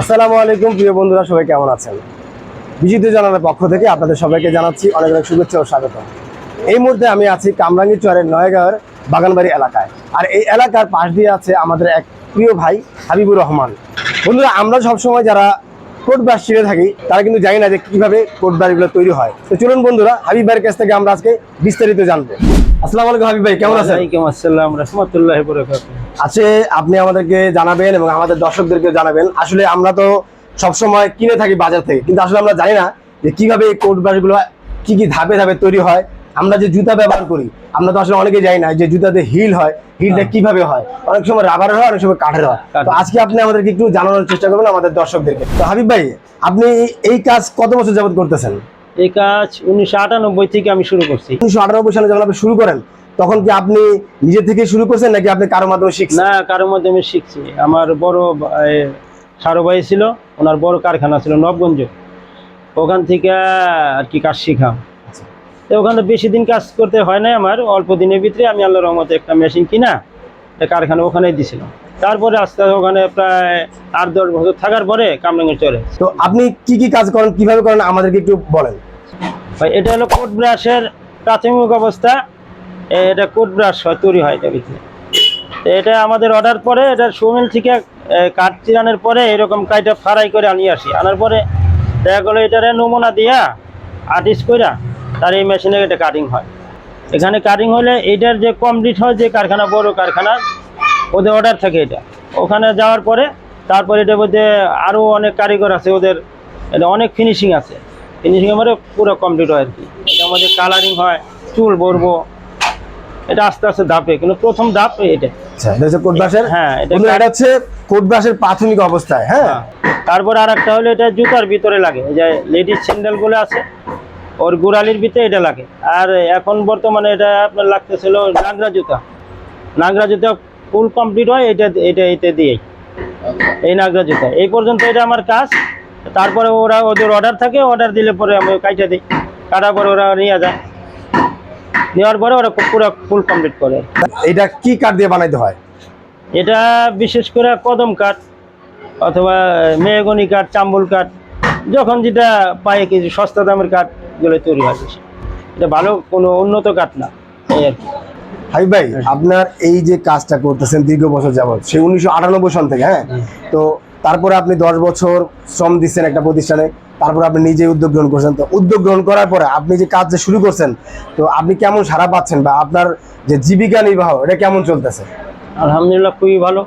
আসসালামু আলাইকুম, প্রিয় বন্ধুরা, সবাই কেমন আছেন? বিজিত জানানোর পক্ষ থেকে আপনাদের সবাইকে জানাচ্ছি অনেক অনেক শুভেচ্ছা ও স্বাগত। এই মুহূর্তে আমি আছি কামরাঙ্গি চরের নয়গাঁওয়ের বাগানবাড়ি এলাকায়। আর এই এলাকার পাশ দিয়ে আছে আমাদের এক প্রিয় ভাই, হাবিবুর রহমান। বন্ধুরা, আমরা সবসময় যারা কোট ব্রাশ চিনে থাকি, তারা কিন্তু জানি না যে কীভাবে কোট ব্রাশগুলো তৈরি হয়। তো চলুন বন্ধুরা, হাবিব ভাইয়ের কাছ থেকে আমরা আজকে বিস্তারিত জানব। আসসালামু আলাইকুম, হাবিব ভাই, কেমন আছেন? আসসালাম, রহমতুল্লাহ আছে আপনি আমাদেরকে জানাবেন এবং আমাদের দর্শকদেরকে জানাবেন। আসলে আমরা তো সবসময় কিনে থাকি বাজার থেকে কিন্তু আসলে আমরা জানি না যে কীভাবে এই কোট ব্রাশগুলো কি কি ধাপে ধাপে তৈরি হয়। আমরা যে জুতা ব্যবহার করি আমরা তো আসলে অনেকে জানি না যে জুতাতে হিল হয় হিলটা হ্যাঁ। কীভাবে হয়। অনেক সময় রাবারের হয় অনেক সময় কাঠের হয়। তো আজকে আপনি আমাদেরকে একটু জানানোর চেষ্টা করবেন আমাদের দর্শকদেরকে। তো হাবিব ভাই আপনি এই কাজ কত বছর যাবত করতেছেন? এই কাজ উনিশশো আটানব্বই থেকে আমি শুরু করছি। উনিশশো আটানব্বই সালে যখন আপনি শুরু করেন তখন কি আপনি নিজে থেকে শুরু করছেন নাকি আপনি কারও মাধ্যমে শিখছেন? না কারোর মাধ্যমে শিখছি। আমার বড় সারো ভাই ছিল ওনার বড় কারখানা ছিল নবগঞ্জ। ওখান থেকে আর কি কাজ শিখাম। তো ওখানে বেশি দিন কাজ করতে হয় না আমার অল্প দিনের ভিতরে আমি আল্লাহ রহমতে একটা মেশিন কিনা কারখানা ওখানেই দিছিলাম তারপরে আস্তে আস্তে ওখানে প্রায় আট দশ বছর থাকার পরে কামরাঙ্গে চলে তো আপনি কি কি কাজ করেন কীভাবে করেন আমাদেরকে একটু বলেন। ভাই এটা হলো কোট ব্রাশের প্রাথমিক অবস্থা এটা কোট ব্রাশ হয়, তৈরি হয় এটা ভিতরে। এটা আমাদের অর্ডার পরে, এটা সোমেল থেকে কাঠ চিরানোর পরে এরকম কাইটা ফ্রাই করে আনিয়ে আসি। আনার পরে দেখা গেলো এটারে নমুনা দিয়া আর্টিস্ট কইরা তার এই মেশিনে এটা কাটিং হয়। এখানে কাটিং হলে এটার যে কমপ্লিট হয়, যে কারখানা, বড় কারখানা, ওদের অর্ডার থাকে এটা। ওখানে যাওয়ার পরে তারপরে এটার মধ্যে আরও অনেক কারিগর আছে, ওদের এটা অনেক ফিনিশিং আছে। ফিনিশিং এর মধ্যে পুরো কমপ্লিট হয় আর কি। এটার মধ্যে কালারিং হয়, চুল ভরবো এটা আস্তে আস্তে ধাপে কিন্তু প্রথম ধাপ এটা। আচ্ছা এটা হচ্ছে কোট হ্যাঁ এটা হচ্ছে কোট ব্রাশের প্রাথমিক অবস্থায় হ্যাঁ? তারপর আর একটা হলো এটা জুতার ভিতরে লাগে এই যে লেডিস স্যান্ডেলগুলো আছে ওর গোড়ালির ভিতরে এটা লাগে। আর এখন বর্তমানে এটা আপনার লাগতেছিল নাগরা জুতা। নাগরা জুতা ফুল কমপ্লিট হয় এটা এটা এটা দিয়েই। এই নাগরা জুতা। এই পর্যন্ত এটা আমার কাজ। তারপরে ওরা ওদের অর্ডার থাকে অর্ডার দিলে পরে আমি কাইটা দিই। কাটার পরে ওরা নিয়ে যায়। নেওয়ার পরে ওরা পুরো ফুল কমপ্লিট করে। এটা কি কাঠ দিয়ে বানাইতে হয়? এটা বিশেষ করে কদম কাঠ অথবা মেহগনি কাঠ চাম্বুল কাঠ যখন যেটা পায়ে কিছু সস্তা দামের কাঠগুলো তৈরি হয়। এটা ভালো কোনো উন্নত কাঠ না এই আর কি। হাবিব ভাই আপনার এই যে কাজটা করতেছেন দীর্ঘ বছর যাবত সেই উনিশশো আটানব্বই সন থেকে হ্যাঁ? তো তারপরে আপনি দশ বছর শ্রম দিচ্ছেন একটা প্রতিষ্ঠানে তারপরে আপনি নিজে উদ্যোগ গ্রহণ করছেন। তো উদ্যোগ গ্রহণ করার পরে আপনি যে কাজ যে শুরু করছেন, তো আপনি কেমন সারা পাচ্ছেন বা আপনার যে জীবিকা নির্বাহ, এটা কেমন চলতেছে? আলহামদুলিল্লাহ খুবই ভালো।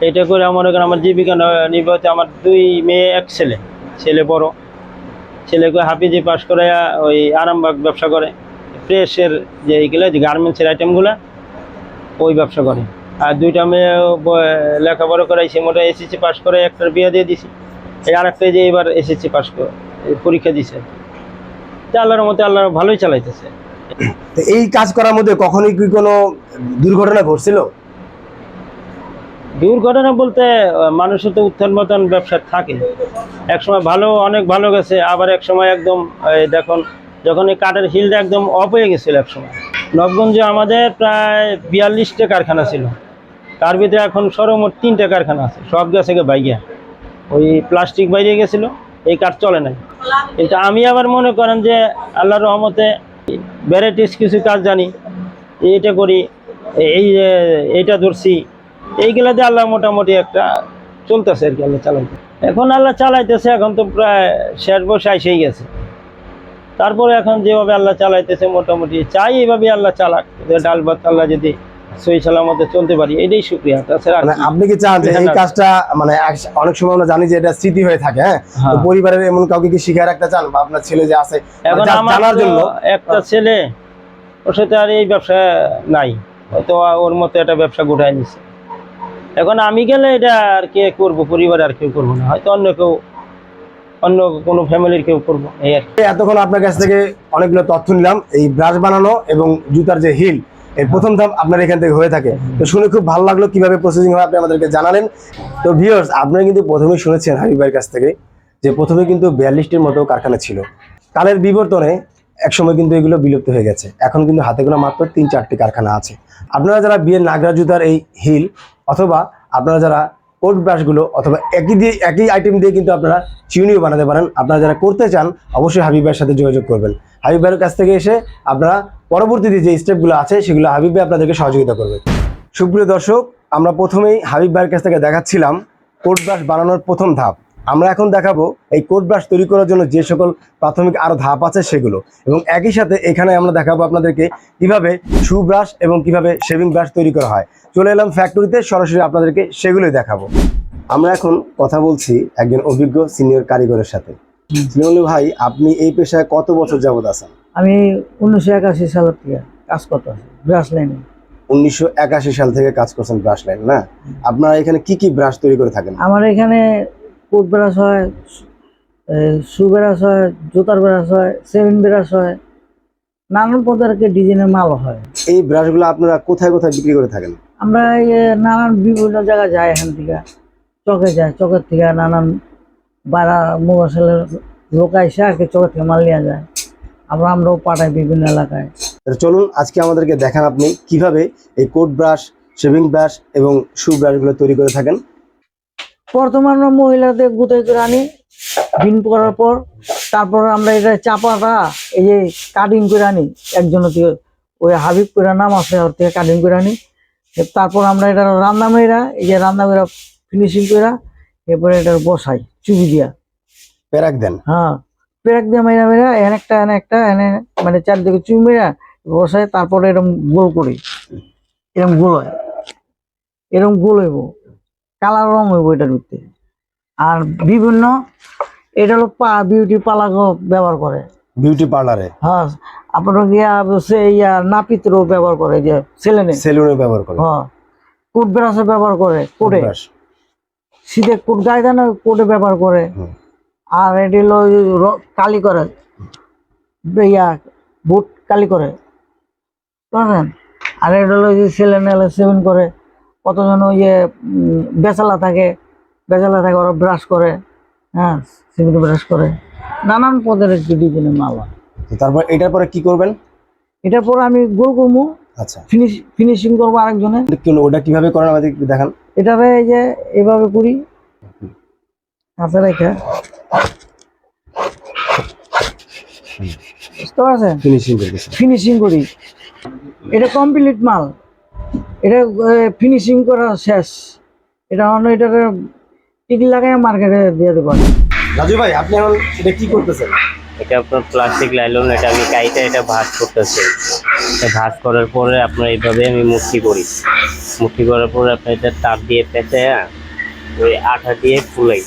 এটা করে আমার এখানে আমার জীবিকা ন- নির্বাহতে আমার দুই মেয়ে, এক ছেলে। ছেলে বড়। ছেলেকে হাফিজি পাশ করে ওই আরামবাগ ব্যবসা করে। প্রেসের যে এইগুলো যে গার্মেন্টসের আইটেমগুলো ওই ব্যবসা করে। আর দুইটা মেয়ে লেখাপড়া করাইছি মোটা এসএসসি পাশ করে একটার বিয়ে দিয়ে দিছি। এই আরেকটা যে এবার এসএসসি পাস করে পরীক্ষা দিছে। তা আল্লাহর মতে আল্লাহ ভালোই চালাইতেছে। তো এই কাজ করার মধ্যে কখনোই কি কোনো দুর্ঘটনা ঘটছিল? দুর্ঘটনা বলতে মানুষের তো উত্থান পতন ব্যবসা থাকে। এক সময় ভালো অনেক ভালো গেছে আবার এক সময় একদম দেখুন যখন এই কাঠের হিলটা একদম অফ হয়ে গেছিল এক সময় নবগঞ্জে আমাদের প্রায় বিয়াল্লিশটা কারখানা ছিল। তার ভিতরে এখন সর্বমোট তিনটে কারখানা আছে সব গেছে গে বাইয়া ওই প্লাস্টিক বাইরে গেছিল, এই কাঠ চলে নাই। কিন্তু আমি আবার মনে করেন যে আল্লাহর রহমতে ভ্যারাইটিস কিছু কাজ জানি, এইটা করি, এই এইটা ধরছি, এইগুলা দিয়ে আল্লাহ মোটামুটি একটা চলতেছে আর কি, আল্লাহ চালাইতে। এখন আল্লাহ চালাইতেছে, এখন তো প্রায় শেষ বসে এসেই গেছে। তারপরে এখন যেভাবে আল্লাহ চালাইতেছে, মোটামুটি চাই এইভাবে আল্লাহ চালাক ডাল ভাত আল্লাহ যদি সই সালামতে চলতে পারি। এটাই শুক্রিয়া। তাছাড়া মানে? আপনি কি চান যে এই কাজটা মানে অনেক সময় আমরা জানি যে এটা স্মৃতি হয়ে থাকে হ্যাঁ? হ্যাঁ। পরিবারের এমন কাউকে কি রাখতে চান? বা আপনার ছেলে যে আছে এখন জানার জন্য। একটা ছেলে ওর সাথে আর এই ব্যবসা নাই। হয়তো ওর মতো একটা ব্যবসা গোটায় নিছে। এখন আমি গেলে এটা আর কে করব? পরিবারে আর কেউ করব না। হয়তো অন্য কেউ অন্য কোনো ফ্যামিলির কেউ করব। এই আর এতক্ষণ আপনার কাছ থেকে অনেকগুলো তথ্য নিলাম। এই ব্রাশ বানানো এবং জুতার যে হিল এর প্রথম ধাপ আপনার এখান থেকে হয়ে থাকে। তো শুনে খুব ভালো লাগল কীভাবে প্রসেসিং হয় আপনি আমাদেরকে জানালেন। তো ভিউয়ার্স আপনারা কিন্তু প্রথমেই শুনেছেন হাবিবের কাছ থেকে যে প্রথমে কিন্তু বিয়াল্লিশটির মতো কারখানা ছিল। কালের বিবর্তনে একসময় কিন্তু এগুলো বিলুপ্ত হয়ে গেছে। এখন কিন্তু হাতে গোনা মাত্র তিন চারটি কারখানা আছে। আপনারা যারা বিয়ের নাগরা জুতার এই হিল অথবা আপনারা যারা কোট ব্রাশগুলো অথবা একই দিয়ে, একই আইটেম দিয়ে কিন্তু আপনারা চিউনিও বানাতে পারেন, আপনারা যারা করতে চান, অবশ্যই হাবিব ভাইয়ের সাথে যোগাযোগ করবেন। হাবিব ভাইয়ের কাছ থেকে এসে আপনারা পরবর্তীতে যে স্টেপগুলো আছে সেগুলো হাবিব ভাই আপনাদেরকে সহযোগিতা করবে। সুপ্রিয় দর্শক আমরা প্রথমেই হাবিব ভাইয়ের কাছ থেকে দেখাচ্ছিলাম কোট ব্রাশ বানানোর প্রথম ধাপ। আমরা এখন দেখাবো এই কোট ব্রাশ তৈরি করার জন্য যে সকল প্রাথমিক আরও ধাপ আছে সেগুলো। এবং একই সাথে এখানে আমরা দেখাবো আপনাদেরকে কীভাবে শু ব্রাশ এবং কীভাবে শেভিং ব্রাশ তৈরি করা হয়। চলে এলাম ফ্যাক্টরিতে সরাসরি আপনাদেরকে সেগুলোই দেখাবো। আমরা এখন কথা বলছি একজন অভিজ্ঞ সিনিয়র কারিগরের সাথে। ভাই আপনি এই পেশায় কত বছর যাবত আছেন? আমি উনিশশো একাশি সালের থেকে কাজ করতে আছি ব্রাশ লাইনে উনিশশো একাশি সাল থেকে কাজ করছেন ব্রাশ লাইন না? আপনারা এখানে কি কি ব্রাশ তৈরি করে থাকেন? আমার এখানে কোট ব্রাশ হয় শু ব্রাশ হয় জুতার ব্রাশ হয় সেভেন ব্রাশ হয় নানান প্রকারের ডিজাইনের মাল হয়। এই ব্রাশগুলো আপনারা কোথায় কোথায় বিক্রি করে থাকেন? আমরা নানান বিভিন্ন জায়গায় যাই এখান থেকে। চকে যায় চকের থেকে নানান বাড়া মোবাইলের লোক আইসে আর কি চকের থেকে মাল নিয়ে যায়। আমরা আমরাও পাঠাই বিভিন্ন এলাকায়। চলুন আজকে আমাদেরকে দেখান আপনি কীভাবে এই কোট ব্রাশ শেভিং ব্রাশ এবং শু ব্রাশগুলো তৈরি করে থাকেন। বর্তমান মহিলাদের গুতাই করে আনি বিন করার পর তারপর আমরা এটা চাপাটা এই যে কাটিং করে আনি একজন ওই হাবিব করে নাম আছে ওর থেকে কাটিং করে আনি। তারপর আমরা এটা রান্না মেয়েরা এই যে রান্না মেয়েরা ফিনিশিং করে এরপরে এটা বসাই চুবি দিয়া। প্যারাক দেন। হ্যাঁ। পেরাক দিয়ে মেয়েরা মেয়েরা এনে একটা এনে একটা এনে মানে চারদিকে চুবি মেয়েরা বসাই তারপরে এরকম গোল করি। এরকম গোল হয়। এরকম গোল হইব। কালার রং হইব এটার ভিতরে আর বিভিন্ন এটা হলো পা বিউটি পালাগো ব্যবহার করে। বিউটি পার্লারে? হ্যাঁ আপনার গিয়া সে ইয়া নাপিতরও ব্যবহার করে যে ছেলেনে সেলুনে ব্যবহার করে। হ্যাঁ কোট ব্রাশে ব্যবহার করে কোটে। শীতে কোট গায়ে দেয় না কোটে ব্যবহার করে। আর এটি হলো কালি করে। ইয়া বুট কালি করে। বুঝলেন? আর এটা হলো যে ছেলে নেলে সেভেন করে। কতজন ওই যে বেচালা থাকে বেচালা থাকে ওরা ব্রাশ করে। হ্যাঁ সিমেন্ট ব্রাশ করে। নানান পদের একটি ডিজাইনের মাল। তারপর এটার পরে কি করবেন? এটার পরে আমি গোল করব। আচ্ছা। ফিনিশ ফিনিশিং করব আরেকজনে। ওটা কীভাবে করেন আমাদের দেখান। এটারে এই যে এভাবে করি। হাতে রেখে। বুঝতে পারছেন ফিনিশিং করতেছেন ফিনিশিং করি। এটা কমপ্লিট মাল। এটা ফিনিশিং করা শেষ। এটা অন্য এটাকে টিকি লাগাই মার্কেটে দিয়ে দেবো। রাজু ভাই আপনি এখন এটা কি করতেছেন? এটা আপনার প্লাস্টিক লাইলন এটা আমি কাইটা এটা ভাঁজ করতেছি। ভাঁজ করার পরে আপনার এইভাবে আমি মুক্তি করি। মুক্তি করার পরে আপনার এটা তার দিয়ে পেঁচে ওই আঠা দিয়ে ফুলাই।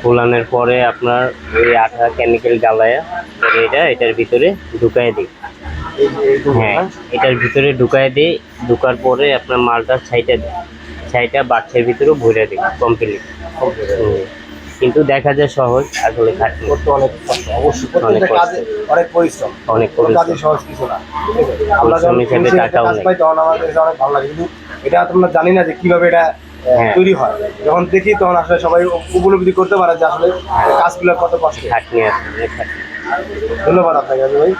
ফুলানোর পরে আপনার ওই আঠা কেমিক্যাল পরে এটা এটার ভিতরে ঢুকাই দিই। হ্যাঁ এটার ভিতরে ঢুকাই দিই। ঢুকার পরে আপনার মালটা ছাইটা দিই। ছাইটা বাচ্চার ভিতরে ভরে দিই কমপ্লিট কিন্তু দেখা যায় সহজ আসলে খাটনি করতে অনেক কষ্ট অবশ্যই অনেক কাজে অনেক পরিশ্রম। অনেক পরিশ্রম। কাজই সহজ কিছু না। আমরা যখন টাকাও নেই। তখন আমাদের অনেক ভালো লাগে। কিন্তু এটা তোমরা জানি না যে কীভাবে এটা। তৈরি হয়। যখন দেখি তখন আসলে সবাই উপলব্ধি করতে পারে যে আসলে কাজগুলো কত কষ্ট অনেক খাটনি। ধন্যবাদ আপনাকে ভাই।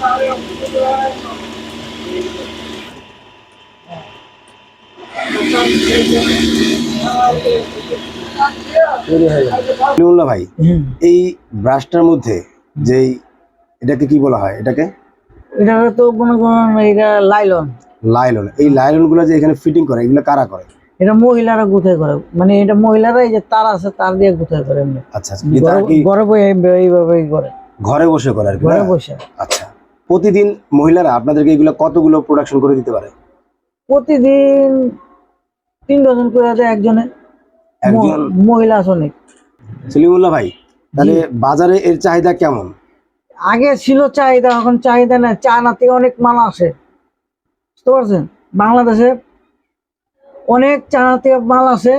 হয়ে ভাই এই ব্রাশটার মধ্যে যেই এটাকে কি বলা হয়? এটাকে? এটা তো মনে করেন এটা লাইলন। লাইলন। এই লাইলনগুলো যে এখানে ফিটিং করে এগুলো কারা করে? এটা মহিলারা গুথাই করে। মানে এটা মহিলারা এই যে তার আছে তার দিয়ে গুথাই করে আচ্ছা আচ্ছা। ঘরে এইভাবেই করে। ঘরে বসে করে আর কি ঘরে বসে। আচ্ছা। প্রতিদিন মহিলারা আপনাদেরকে এগুলো কতগুলো প্রোডাকশন করে দিতে পারে? প্রতিদিন তিন ডজন করে দেয় একজনে। একজন? মহিলা আছে অনেক সলিমুল্লাহ ভাই তাহলে বাজারে এর চাহিদা কেমন? আগে ছিল চাহিদা এখন চাহিদা না চায়না থেকে অনেক মাল আসে। বুঝতে পারছেন? বাংলাদেশে অনেক চায়না থেকে মাল আসে।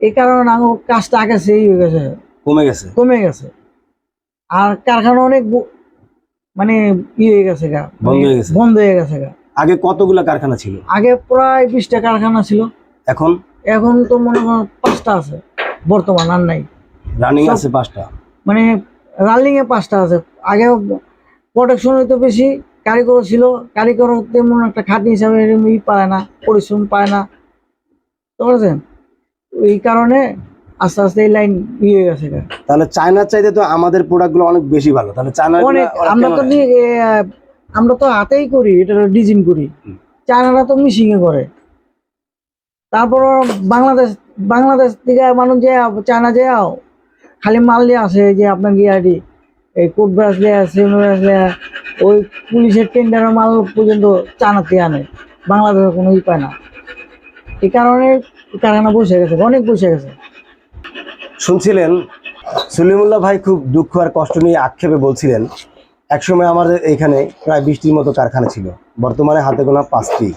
এই কারণে আমার কাজটা আগে সেই হয়ে গেছে। কমে গেছে? কমে গেছে। আর কারখানা অনেক মানে ই হয়ে গেছে গা। বন্ধ হয়ে গেছে। বন্ধ হয়ে গেছে গা। আগে কতগুলো কারখানা ছিল? আগে প্রায় বিশটা কারখানা ছিল। এখন? এখন তো মনে করেন পাঁচটা আছে বর্তমান আর নাই। রানিং আছে পাঁচটা? মানে রানিং এ পাঁচটা আছে। আগে প্রোডাকশন হইতো বেশি কারিগর ছিল কারিগর তেমন একটা খাটি হিসাবে ই পায় না পরিশ্রম পায় না। তো বুঝছেন এই কারণে আস্তে আস্তে এই লাইন ইয়ে হয়ে গেছে তাহলে চায়নার চাইতে তো আমাদের প্রোডাক্টগুলো অনেক বেশি ভালো। তাহলে চায়না অনেক আমরা তো আমরা তো হাতেই করি এটা ডিজাইন করি। চায়নারা তো মিশিং এ করে। তারপর বাংলাদেশ বাংলাদেশ থেকে মানুষ যে চায়না যে খালি মাল নিয়ে আসে যে আপনার গিয়াটি এই কোট ব্রাশ লিয়ে সেমি ব্রাশ লিয়ে ওই পুলিশের টেন্ডারের মাল পর্যন্ত চানাতে আনে, বাংলাদেশে কোনো ই পায় না। এই কারণে কারখানা বসে গেছে, অনেক বসে গেছে। শুনছিলেন, সলিমুল্লাহ ভাই খুব দুঃখ আর কষ্ট নিয়ে আক্ষেপে বলছিলেন, একসময় আমাদের এখানে প্রায় বিশটির মতো কারখানা ছিল, বর্তমানে হাতে গোনা পাঁচটি।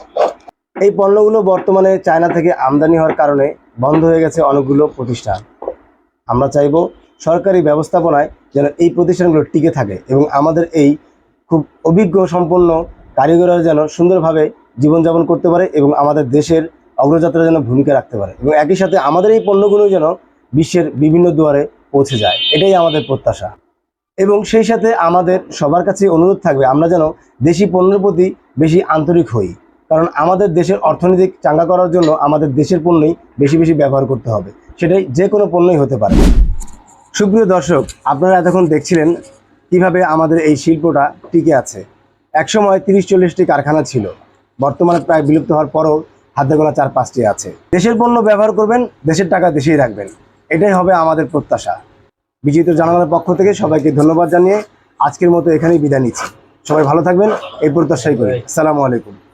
এই পণ্যগুলো বর্তমানে চায়না থেকে আমদানি হওয়ার কারণে বন্ধ হয়ে গেছে অনেকগুলো প্রতিষ্ঠান। আমরা চাইব সরকারি ব্যবস্থাপনায় যেন এই প্রতিষ্ঠানগুলো টিকে থাকে এবং আমাদের এই খুব অভিজ্ঞ সম্পন্ন কারিগররা যেন সুন্দরভাবে জীবনযাপন করতে পারে এবং আমাদের দেশের অগ্রযাত্রা যেন ভূমিকা রাখতে পারে এবং একই সাথে আমাদের এই পণ্যগুলো যেন বিশ্বের বিভিন্ন দুয়ারে পৌঁছে যায়। এটাই আমাদের প্রত্যাশা। এবং সেই সাথে আমাদের সবার কাছে অনুরোধ থাকবে, আমরা যেন দেশি পণ্যের প্রতি বেশি আন্তরিক হই। কারণ আমাদের দেশের অর্থনৈতিক চাঙ্গা করার জন্য আমাদের দেশের পণ্যই বেশি বেশি ব্যবহার করতে হবে। সেটাই যে কোনো পণ্যই হতে পারে। সুপ্রিয় দর্শক, আপনারা এতক্ষণ দেখছিলেন কীভাবে আমাদের এই শিল্পটা টিকে আছে। একসময় তিরিশ চল্লিশটি কারখানা ছিল। বর্তমানে প্রায় বিলুপ্ত হওয়ার পরও হাতে গোনা চার পাঁচটি আছে। দেশের পণ্য ব্যবহার করবেন, দেশের টাকা দেশেই রাখবেন। এটাই হবে আমাদের প্রত্যাশা। বিজিত জানানোর পক্ষ থেকে সবাইকে ধন্যবাদ জানিয়ে আজকের মতো এখানেই বিদায় নিচ্ছি। সবাই ভালো থাকবেন, এই প্রত্যাশাই করি। আসসালামু আলাইকুম।